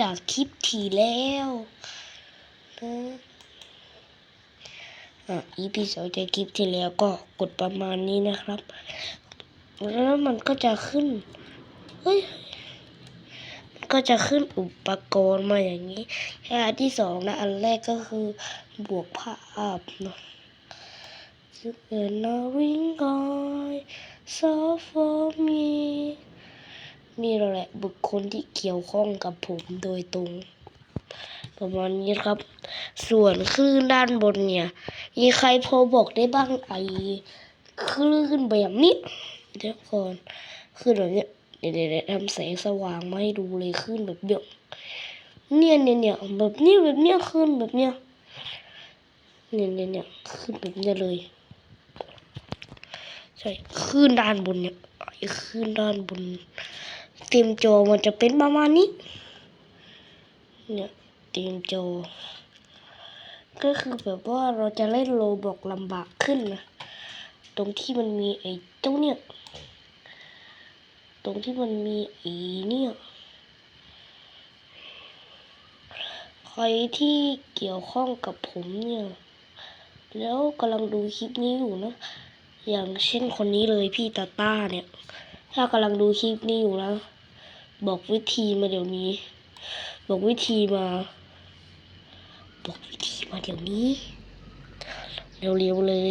จากคลิปที่แล้วนะอะ EP สองจากคลิปที่แล้วก็กดประมาณนี้นะครับ แล้วมันก็จะขึ้น เฮ้ย มันก็จะขึ้นอุปกรณ์มาอย่างนี้แค่อันที่สองนะอันแรกก็คือบวกภาพเนาะซึ่งเป็นนาวิ งกอยซอฟมีนี่แหละบุคคลที่เกี่ยวข้องกับผมโดยตรง ประมาณนี้ครับ ส่วนคลื่นด้านบนเนี่ยมีใครพอบอกได้บ้างไอ้คลื่นแบบนี้เดี๋ยวก่อนคลื่นแบบเนี้ยเดี๋ยวเดี๋ยวทำแสงสว่างมาให้ดูเลยคลื่นแบบเนี้ยเนี่ยเนี่ยเนี่ยแบบนี้แบบเนี้ยคลื่นแบบเนี้ยเนี่ยเนี่ยเนี่ยคลื่นแบบเนี้ยเลยใช่คลื่นด้านบนเนี่ยไอ้คลื่นด้านบน ต็มโจมันจะเป็นประมาณนี้ เนี่ยเต็มโจ ก็คือแบบว่าเราจะเล่นโลบอกลำบากขึ้นนะ ตรงที่มันมีไอ้ตรงเนี่ยตรงที่มันมีไอ้เนี่ยใครที่เกี่ยวข้องกับผมเนี่ย แล้วกำลังดูคลิปนี้อยู่นะ อย่างเช่นคนนี้เลยพี่ตาต้าเนี่ย ถ้ากำลังดูคลิปนี้อยู่นะ บอกวิธีมาเดี๋ยวนี้ บอกวิธีมา บอกวิธีมาเดี๋ยวนี้ เร็วๆเลย